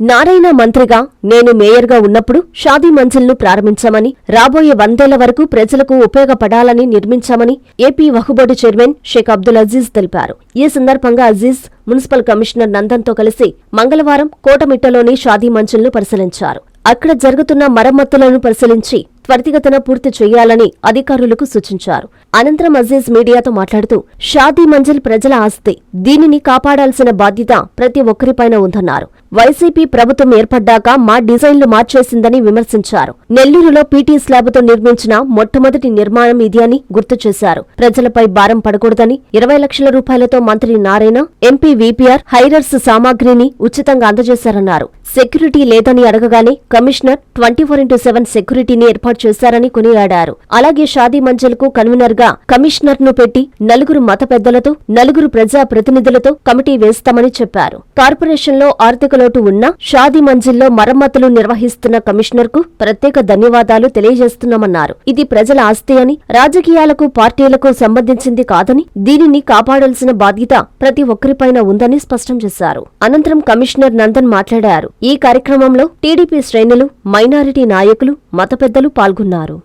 నారాయణ మంత్రిగా నేను మేయర్గా ఉన్నప్పుడు షాదీ మంజిల్ను ప్రారంభించామని రాబోయే వందేళ్ళ వరకు ప్రజలకు ఉపయోగపడాలని నిర్మించామని ఏపీ వహుబోర్డు చైర్మన్ షేక్ అబ్దుల్ అజీజ్ తెలిపారు. ఈ సందర్భంగా అజీజ్ మున్సిపల్ కమిషనర్ నందన్తో కలిసి మంగళవారం కోటమిట్టలోని షాదీ మంజిల్ను పరిశీలించారు. అక్కడ జరుగుతున్న మరమ్మతులను పరిశీలించి త్వరితగతన పూర్తి చేయాలని అధికారులకు సూచించారు. అనంతరం అజీజ్ మీడియాతో మాట్లాడుతూ షాదీ మంజిల్ ప్రజల ఆస్తి దీనిని కాపాడాల్సిన బాధ్యత ప్రతి ఒక్కరిపైన ఉందన్నారు. వైసీపీ ప్రభుత్వం ఏర్పడ్డాక మా డిజైన్లు మార్చేసిందని విమర్శించారు. నెల్లూరులో పీటీ స్లాబ్తో నిర్మించిన మొట్టమొదటి నిర్మాణం ఇది అని గుర్తు చేశారు. ప్రజలపై భారం పడకూడదని ఇరవై లక్షల రూపాయలతో మంత్రి నారాయణ ఎంపీ వీపీఆర్ హైరర్స్ సామాగ్రిని ఉచితంగా అందజేశారన్నారు. సెక్యూరిటీ లేదని అడగగానే commissioner twenty four into seven సెక్యూరిటీని ఏర్పాటు చేశారని కొనియాడారు. అలాగే షాదీ మంజల్కు కన్వీనర్గా కమిషనర్ను పెట్టి నలుగురు మత పెద్దలతో నలుగురు ప్రజా ప్రతినిధులతో కమిటీ వేస్తామని చెప్పారు. కార్పొరేషన్లో ఆర్థిక లోటు ఉన్నా షాదీ మంజిల్లో మరమ్మతులు నిర్వహిస్తున్న కమిషనర్కు ప్రత్యేక ధన్యవాదాలు తెలియజేస్తున్నామన్నారు. ఇది ప్రజల ఆస్తి అని రాజకీయాలకు పార్టీలకు సంబంధించింది కాదని దీనిని కాపాడాల్సిన బాధ్యత ప్రతి ఒక్కరిపైన ఉందని స్పష్టం చేశారు. అనంతరం కమిషనర్ నందన్ మాట్లాడారు. ఈ కార్యక్రమంలో టీడీపీ శ్రేణులు మైనారిటీ నాయకులు మత పెద్దలు పాల్గొన్నారు.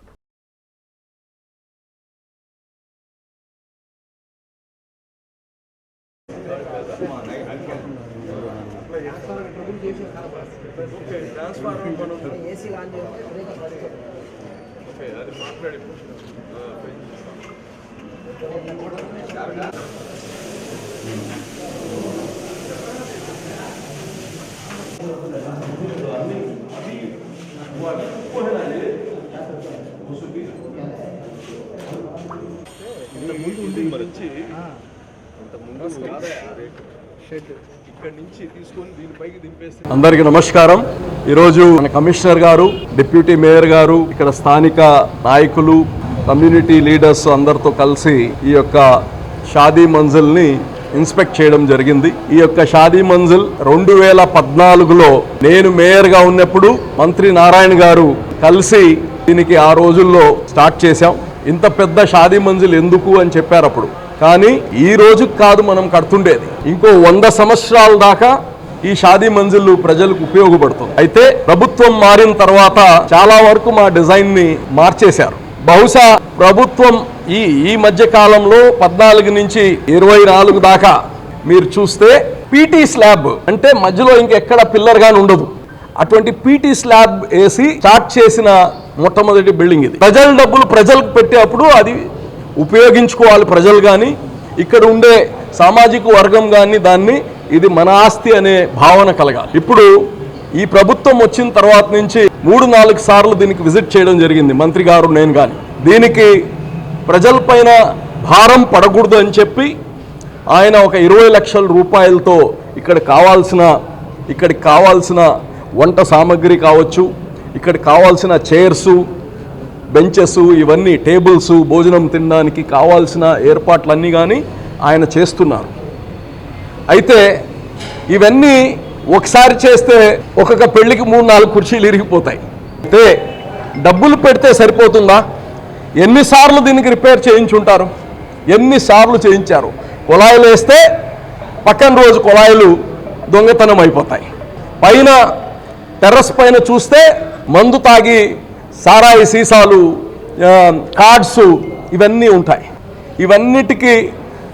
ఇంత ఉంది మరి వచ్చి అందరికీ నమస్కారం. ఈరోజు మన కమిషనర్ గారు డిప్యూటీ మేయర్ గారు ఇక్కడ స్థానిక నాయకులు కమ్యూనిటీ లీడర్స్ అందరితో కలిసి ఈ యొక్క షాదీ మంజిల్ని ఇన్స్పెక్ట్ చేయడం జరిగింది. ఈ యొక్క షాదీ మంజిల్ రెండు వేల పద్నాలుగులో నేను మేయర్గా ఉన్నప్పుడు మంత్రి నారాయణ గారు కలిసి దీనికి ఆ రోజుల్లో స్టార్ట్ చేశాం. ఇంత పెద్ద షాదీ మంజిల్ ఎందుకు అని చెప్పారు అప్పుడు. కానీ ఈ రోజు కాదు మనం కడుతుండేది. ఇంకో వంద సంవత్సరాల దాకా ఈ షాదీ మంజిల్ ప్రజలకు ఉపయోగపడుతుంది. అయితే ప్రభుత్వం మారిన తర్వాత చాలా వరకు మా డిజైన్ని మార్చేశారు. బహుశా ప్రభుత్వం ఈ ఈ మధ్య కాలంలో పద్నాలుగు నుంచి ఇరవై నాలుగు దాకా మీరు చూస్తే పీటీ స్లాబ్ అంటే మధ్యలో ఇంకెక్కడ పిల్లర్ గాని ఉండదు. అటువంటి పీటీ స్లాబ్ వేసి స్టార్ట్ చేసిన మొట్టమొదటి బిల్డింగ్ ఇది. ప్రజల డబ్బులు ప్రజలకు పెట్టేటప్పుడు అది ఉపయోగించుకోవాలి ప్రజలు కానీ ఇక్కడ ఉండే సామాజిక వర్గం కానీ దాన్ని ఇది మన ఆస్తి అనే భావన కలగాలి. ఇప్పుడు ఈ ప్రభుత్వం వచ్చిన తర్వాత నుంచి మూడు నాలుగు సార్లు దీనికి విజిట్ చేయడం జరిగింది మంత్రి గారు నేను కానీ దీనికి ప్రజలపైన భారం పడకూడదు అని చెప్పి ఆయన ఒక ఇరవై లక్షల రూపాయలతో ఇక్కడ కావాల్సిన ఇక్కడికి కావాల్సిన వంట సామాగ్రి కావచ్చు ఇక్కడ కావాల్సిన చైర్సు బెంచెస్ ఇవన్నీ టేబుల్స్ భోజనం తినడానికి కావాల్సిన ఏర్పాట్లన్నీ కానీ ఆయన చేస్తున్నారు. అయితే ఇవన్నీ ఒకసారి చేస్తే ఒక్కొక్క పెళ్ళికి మూడు నాలుగు కుర్చీలు ఇరిగిపోతాయి. అయితే డబ్బులు పెడితే సరిపోతుందా? ఎన్నిసార్లు దీనికి రిపేర్ చేయించుంటారు? ఎన్నిసార్లు చేయించారు? కుళాయిలు వేస్తే పక్కన రోజు కుళాయిలు దొంగతనం అయిపోతాయి. పైన టెర్రస్ పైన చూస్తే మందు తాగి సారాయి సీసాలు కార్డ్స్ ఇవన్నీ ఉంటాయి. ఇవన్నిటికీ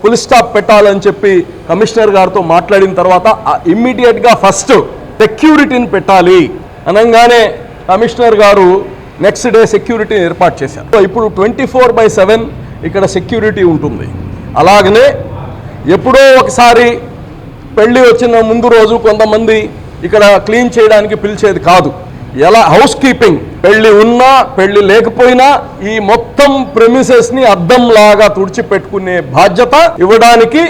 ఫుల్ స్టాప్ పెట్టాలని చెప్పి కమిషనర్ గారితో మాట్లాడిన తర్వాత ఇమ్మీడియట్గా ఫస్ట్ సెక్యూరిటీని పెట్టాలి. అనగానే కమిషనర్ గారు నెక్స్ట్ డే సెక్యూరిటీని ఏర్పాటు చేశారు. ఇప్పుడు ట్వంటీ ఫోర్ బై సెవెన్ ఇక్కడ సెక్యూరిటీ ఉంటుంది. అలాగనే ఎప్పుడో ఒకసారి పెళ్ళి వచ్చిన ముందు రోజు కొంతమంది ఇక్కడ క్లీన్ చేయడానికి పిలిచేది కాదు. ఎలా హౌస్ కీపింగ్ పెళ్ళి ఉన్నా పెళ్ళి లేకపోయినా ఈ మొత్తం ప్రెమిసెస్ని తుడిచిపెట్టుకునే బాధ్యత ఇవ్వడానికి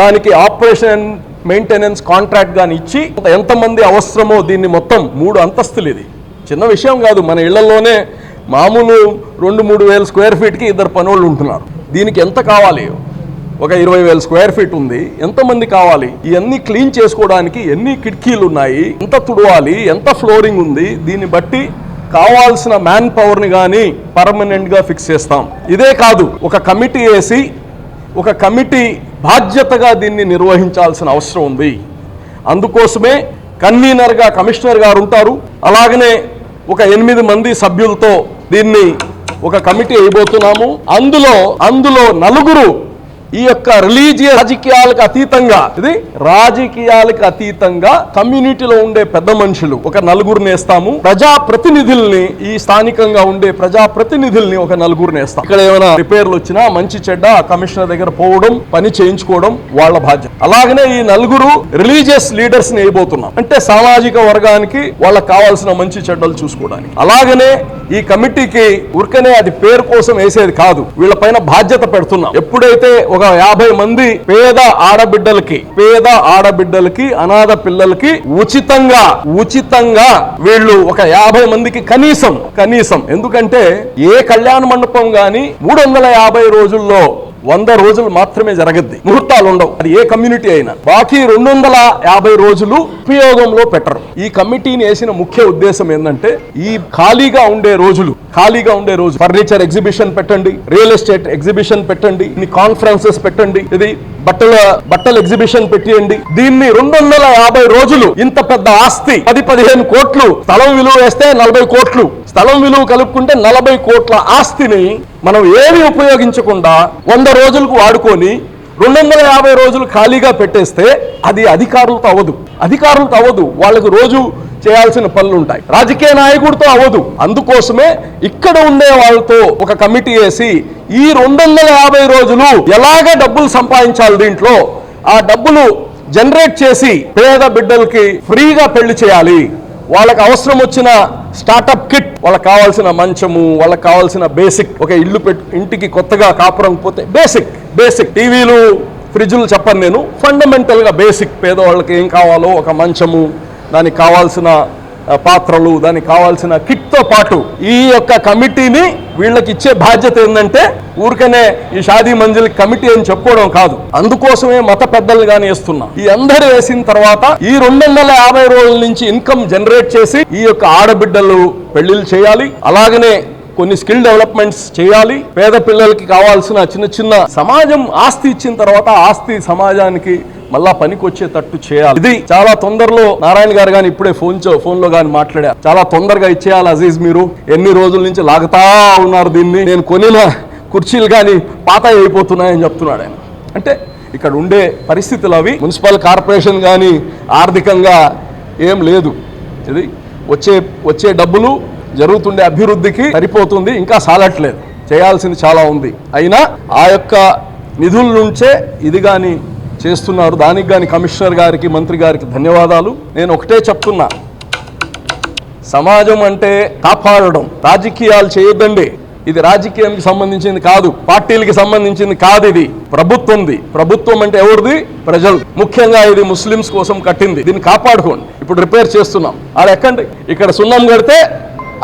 దానికి ఆపరేషన్ మెయింటెనెన్స్ కాంట్రాక్ట్ గాని ఇచ్చి ఎంతమంది అవసరమో దీన్ని మొత్తం మూడు అంతస్తులు ఇది. చిన్న విషయం కాదు మన ఇళ్ళలోనే మామూలు రెండు మూడు వేల స్క్వేర్ ఫీట్కి ఇద్దరు పనులు ఉంటున్నారు. దీనికి ఎంత కావాలి? ఒక ఇరవై వేల స్క్వేర్ ఫీట్ ఉంది. ఎంతమంది కావాలి? ఇవన్నీ క్లీన్ చేసుకోవడానికి ఎన్ని కిటికీలు ఉన్నాయి? ఎంత తుడవాలి? ఎంత ఫ్లోరింగ్ ఉంది? దీన్ని బట్టి కావాల్సిన మ్యాన్ పవర్ని కానీ పర్మనెంట్గా ఫిక్స్ చేస్తాం. ఇదే కాదు ఒక కమిటీ వేసి ఒక కమిటీ బాధ్యతగా దీన్ని నిర్వహించాల్సిన అవసరం ఉంది. అందుకోసమే కన్వీనర్గా కమిషనర్ గారు ఉంటారు. అలాగనే ఒక ఎనిమిది మంది సభ్యులతో దీన్ని ఒక కమిటీ అయిపోతున్నాము అందులో అందులో నలుగురు ఈ యొక్క రిలీజియస్ రాజకీయాలకు అతీతంగా ఇది రాజకీయాలకు అతీతంగా కమ్యూనిటీలో ఉండే పెద్ద మనుషులు ఒక నలుగురిని వేస్తాము. ప్రజా ప్రతినిధుల్ని ఈ స్థానికంగా ఉండే ప్రజా ప్రతినిధుల్ని ఒక నలుగురిని వేస్తాం. ఇక్కడ ఏమైనా రిపేర్లు వచ్చినా మంచి చెడ్డ కమిషనర్ దగ్గర పోవడం పని చేయించుకోవడం వాళ్ళ బాధ్యత. అలాగనే ఈ నలుగురు రిలీజియస్ లీడర్స్ని వేయబోతున్నాం. అంటే సామాజిక వర్గానికి వాళ్ళకి కావాల్సిన మంచి చెడ్డలు చూసుకోవడానికి. అలాగనే ఈ కమిటీకి ఉరికనే అది పేరు కోసం వేసేది కాదు. వీళ్ళపైన బాధ్యత పెడుతున్నాం. ఎప్పుడైతే ఒక యాభై మంది పేద ఆడబిడ్డలకి పేద ఆడబిడ్డలకి అనాథ పిల్లలకి ఉచితంగా ఉచితంగా వీళ్ళు ఒక యాభై మందికి కనీసం కనీసం. ఎందుకంటే ఏ కళ్యాణ మండపం గాని మూడు వందల యాభై రోజుల్లో వంద రోజులు మాత్రమే జరగద్ది. ముహూర్తాలు ఉండవు అది ఏ కమ్యూనిటీ అయినా. బాకీ రెండు వందల యాభై రోజులు ఉపయోగంలో పెట్టరు. ఈ కమిటీని వేసిన ముఖ్య ఉద్దేశం ఏంటంటే ఈ ఖాళీగా ఉండే రోజులు ఖాళీగా ఉండే రోజు ఫర్నిచర్ ఎగ్జిబిషన్ పెట్టండి రియల్ ఎస్టేట్ ఎగ్జిబిషన్ పెట్టండి కాన్ఫరెన్సెస్ పెట్టండి ఇది బట్టల బట్టల ఎగ్జిబిషన్ పెట్టియండి. దీన్ని రెండు వందల యాభై రోజులు ఇంత పెద్ద ఆస్తి పది పదిహేను కోట్లు స్థలం విలువ వేస్తే నలభై కోట్లు స్థలం విలువ కలుపుకుంటే నలభై కోట్ల ఆస్తిని మనం ఏమి ఉపయోగించకుండా వంద రోజులకు వాడుకొని రెండు వందల యాభై రోజులు ఖాళీగా పెట్టేస్తే అది అధికారులతో అవ్వదు. అధికారులతో అవ్వదు. వాళ్ళకు రోజు చేయాల్సిన పనులు ఉంటాయి రాజకీయ నాయకుడితో అవ్వదు. అందుకోసమే ఇక్కడ ఉండే వాళ్ళతో ఒక కమిటీ వేసి ఈ రెండు వందల యాభై రోజులు ఎలాగ డబ్బులు సంపాదించాలి దీంట్లో? ఆ డబ్బులు జనరేట్ చేసి పేద బిడ్డలకి ఫ్రీగా పెళ్ళి చేయాలి. వాళ్ళకి అవసరం వచ్చిన స్టార్టప్ కిట్ వాళ్ళకి కావాల్సిన మంచము వాళ్ళకి కావాల్సిన బేసిక్. ఒక ఇల్లు పెట్టు ఇంటికి కొత్తగా కాపురం పోతే బేసిక్ బేసిక్. టీవీలు ఫ్రిడ్జ్లు చెప్పను నేను. ఫండమెంటల్గా బేసిక్. పేదవాళ్ళకి ఏం కావాలో ఒక మంచము దానికి కావాల్సిన పాత్రలు దానికి కావాల్సిన కిట్తో పాటు ఈ యొక్క కమిటీని వీళ్ళకి ఇచ్చే బాధ్యత ఏంటంటే ఊరికనే ఈ షాదీ మంజిల్ కమిటీ అని చెప్పుకోవడం కాదు. అందుకోసమే మత పెద్దలు కానీ వేస్తున్నాం. ఈ అందరు వేసిన తర్వాత ఈ రెండు వందల యాభై రోజుల నుంచి ఇన్కమ్ జనరేట్ చేసి ఈ యొక్క ఆడబిడ్డలు పెళ్ళిళ్ళు చేయాలి. అలాగనే కొన్ని స్కిల్ డెవలప్మెంట్స్ చేయాలి. పేద పిల్లలకి కావాల్సిన చిన్న చిన్న సమాజం ఆస్తి ఇచ్చిన తర్వాత ఆస్తి సమాజానికి మళ్ళా పనికి వచ్చేటట్టు చేయాలి. ఇది చాలా తొందరలో నారాయణ గారు కానీ ఇప్పుడే ఫోన్ ఫోన్లో కానీ మాట్లాడా. చాలా తొందరగా ఇచ్చేయాలి అజీజ్ మీరు. ఎన్ని రోజుల నుంచి లాగుతా ఉన్నారు దీన్ని. నేను కొనిన కుర్చీలు కానీ పాత అయిపోతున్నాయని చెప్తున్నాడు ఆయన. అంటే ఇక్కడ ఉండే పరిస్థితులు అవి. మున్సిపల్ కార్పొరేషన్ కానీ ఆర్థికంగా ఏం లేదు. ఇది వచ్చే వచ్చే డబ్బులు జరుగుతుండే అభివృద్ధికి సరిపోతుంది. ఇంకా సాలట్లేదు చేయాల్సింది చాలా ఉంది. అయినా ఆ యొక్క నిధుల నుంచే ఇది కానీ చేస్తున్నారు. దానికి కానీ కమిషనర్ గారికి మంత్రి గారికి ధన్యవాదాలు. నేను ఒకటే చెప్తున్నా. సమాజం అంటే కాపాడడం రాజకీయాలు చేయొద్దండి ఇది రాజకీయానికి సంబంధించింది కాదు పార్టీలకి సంబంధించింది కాదు ఇది. ప్రభుత్వంది. ప్రభుత్వం అంటే ఎవరిది? ప్రజలు ముఖ్యంగా ఇది ముస్లిమ్స్ కోసం కట్టింది. దీన్ని కాపాడుకోండి. ఇప్పుడు రిపేర్ చేస్తున్నాం. ఆడ ఎక్కండి. ఇక్కడ సున్నం కడితే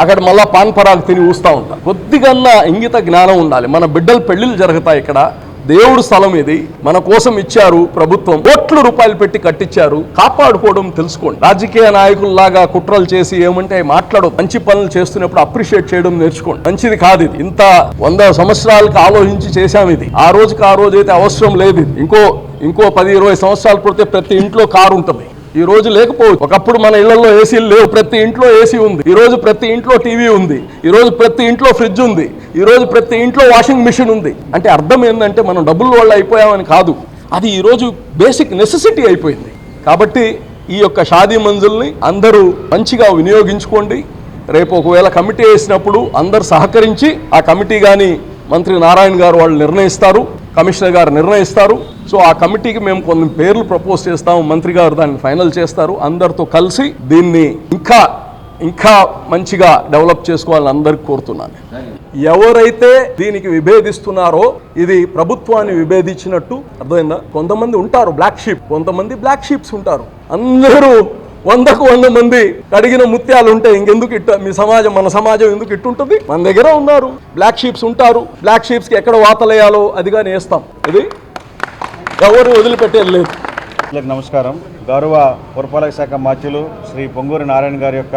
అక్కడ మళ్ళా పాన్ తిని ఊస్తూ ఉంటాం. కొద్దిగా ఇంగిత జ్ఞానం ఉండాలి. మన బిడ్డలు పెళ్ళిళ్ళు జరుగుతాయి ఇక్కడ. దేవుడు స్థలం ఇది మన కోసం ఇచ్చారు ప్రభుత్వం. కోట్ల రూపాయలు పెట్టి కట్టించారు కాపాడుకోవడం తెలుసుకోండి. రాజకీయ నాయకుల్లాగా కుట్రలు చేసి ఏమంటే మాట్లాడదు మంచి పనులు చేస్తున్నప్పుడు అప్రిషియేట్ చేయడం నేర్చుకోండి. మంచిది కాదు ఇది. ఇంత వంద సంవత్సరాలకు ఆలోచించి చేశాం ఇది. ఆ రోజుకి ఆ రోజు అయితే అవసరం లేదు ఇంకో ఇంకో పది ఇరవై సంవత్సరాలు పుడితే ప్రతి ఇంట్లో కారు ఉంటుంది. ఈ రోజు లేకపోవచ్చు. ఒకప్పుడు మన ఇళ్ళలో ఏసీలు లేవు. ప్రతి ఇంట్లో ఏసీ ఉంది. ఈ రోజు ప్రతి ఇంట్లో టీవీ ఉంది. ఈ రోజు ప్రతి ఇంట్లో ఫ్రిడ్జ్ ఉంది. ఈ రోజు ప్రతి ఇంట్లో వాషింగ్ మిషన్ ఉంది. అంటే అర్థం ఏంటంటే మనం డబ్బుల వల్ల అయిపోయామని కాదు. అది ఈరోజు బేసిక్ నెసెసిటీ అయిపోయింది. కాబట్టి ఈ యొక్క షాదీ మంజుల్ని అందరూ మంచిగా వినియోగించుకోండి. రేపు ఒకవేళ కమిటీ వేసినప్పుడు అందరు సహకరించి ఆ కమిటీ కానీ మంత్రి నారాయణ గారు వాళ్ళు నిర్ణయిస్తారు. కమిషనర్ గారు నిర్ణయిస్తారు. సో ఆ కమిటీకి మేము కొన్ని పేర్లు ప్రపోజ్ చేస్తాము. మంత్రి గారు దాన్ని ఫైనల్ చేస్తారు. అందరితో కలిసి దీన్ని ఇంకా ఇంకా మంచిగా డెవలప్ చేసుకోవాలని అందరికి కోరుతున్నాను. ఎవరైతే దీనికి విభేదిస్తున్నారో ఇది ప్రభుత్వాన్ని విభేదించినట్టు అర్థమైందా? కొంతమంది ఉంటారు బ్లాక్ షీప్ కొంతమంది బ్లాక్ షీప్స్ ఉంటారు. అందరూ వందకు వంద మంది కడిగిన ముత్యాలు ఉంటే ఇంకెందుకు ఇట్ట? మీ సమాజం మన సమాజం ఎందుకు ఇట్టుంటుంది? మన దగ్గర ఉన్నారు. బ్లాక్ షీప్స్ ఉంటారు. బ్లాక్ షీప్స్కి ఎక్కడ వాతలేయాలో అది కానీ వేస్తాం. ఇది ఎవరు వదిలిపెట్టేది లేదు. నమస్కారం. గౌరవ పురపాలక శాఖ మాధ్యులు శ్రీ పొంగూరి నారాయణ గారి యొక్క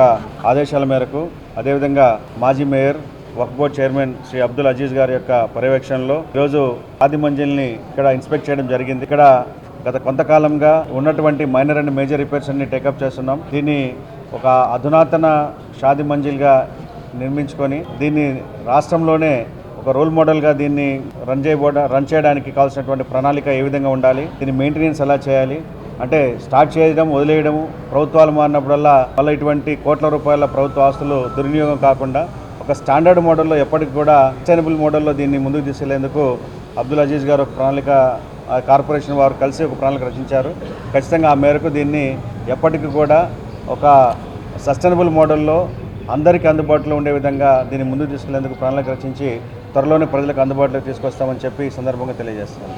ఆదేశాల మేరకు అదేవిధంగా మాజీ mayor Waqf board chairman Shri Abdul Aziz గారి యొక్క పర్యవేక్షణలో ఈరోజు ఆది మంజిల్ని ఇక్కడ ఇన్స్పెక్ట్ చేయడం జరిగింది. ఇక్కడ గత కొంతకాలంగా ఉన్నటువంటి మైనర్ అండ్ మేజర్ రిపేర్స్ అన్ని టేకప్ చేస్తున్నాం. దీన్ని ఒక అధునాతన షాది మంజిల్గా నిర్మించుకొని దీన్ని రాష్ట్రంలోనే ఒక రోల్ మోడల్గా దీన్ని రన్ చేయబోడ రన్ చేయడానికి కావాల్సినటువంటి ప్రణాళిక ఏ విధంగా ఉండాలి దీని మెయింటెనెన్స్ ఎలా చేయాలి అంటే స్టార్ట్ చేయడం వదిలేయడము ప్రభుత్వాలు మారినప్పుడల్లా మళ్ళీ ఇటువంటి కోట్ల రూపాయల ప్రభుత్వ ఆస్తులు దుర్వినియోగం కాకుండా ఒక స్టాండర్డ్ మోడల్లో ఎప్పటికి కూడా సస్టైనబుల్ మోడల్లో దీన్ని ముందుకు తీసుకెళ్ళేందుకు అబ్దుల్ అజీజ్ గారు ఒక ప్రణాళిక కార్పొరేషన్ వారు కలిసి ఒక ప్రణాళిక రచించారు. ఖచ్చితంగా ఆ మేరకు దీన్ని ఎప్పటికీ కూడా ఒక సస్టైనబుల్ మోడల్లో అందరికీ అందుబాటులో ఉండే విధంగా దీన్ని ముందుకు తీసుకెళ్ళేందుకు ప్రణాళిక రచించి త్వరలోనే ప్రజలకు అందుబాటులో తీసుకొస్తామని చెప్పి ఈ సందర్భంగా తెలియజేస్తున్నాను.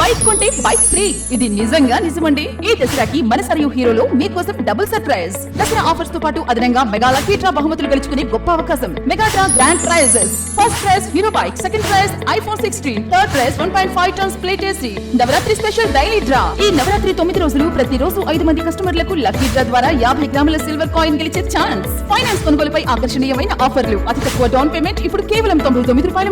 బైక్ కొంటే బైక్ ఫ్రీ. ఇది నిజంగా నిజమండి. ఈ దసరాకి మన సరియు హీరోలో మీకోసం డబుల్ సర్ప్రైజ్ దసరా ఆఫర్స్తో పాటు అదనంగా మెగా లక్కీ డ్రా బహుమతులు గెలుచుకునే గొప్ప అవకాశం. Mega draw grand prizes first prize hero bike second prize iPhone sixteen third prize one point five tons split AC. Navratri special daily draw. ఈ నవరాత్రి తొమ్మిది రోజులు ప్రతి రోజు ఐదు మంది కస్టమర్లకు లక్కీ డ్రా ద్వారా యాభై గ్రాముల సిల్వర్ కాయిన్ గెలిచే ఛాన్స్. ఫైనాన్స్ కొనుగోలుపై ఆకర్షణీయమైన ఆఫర్లు. అతి తక్కువ డౌన్ పేమెంట్ ఇప్పుడు కేవలం తొంభై తొమ్మిది రూపాయలు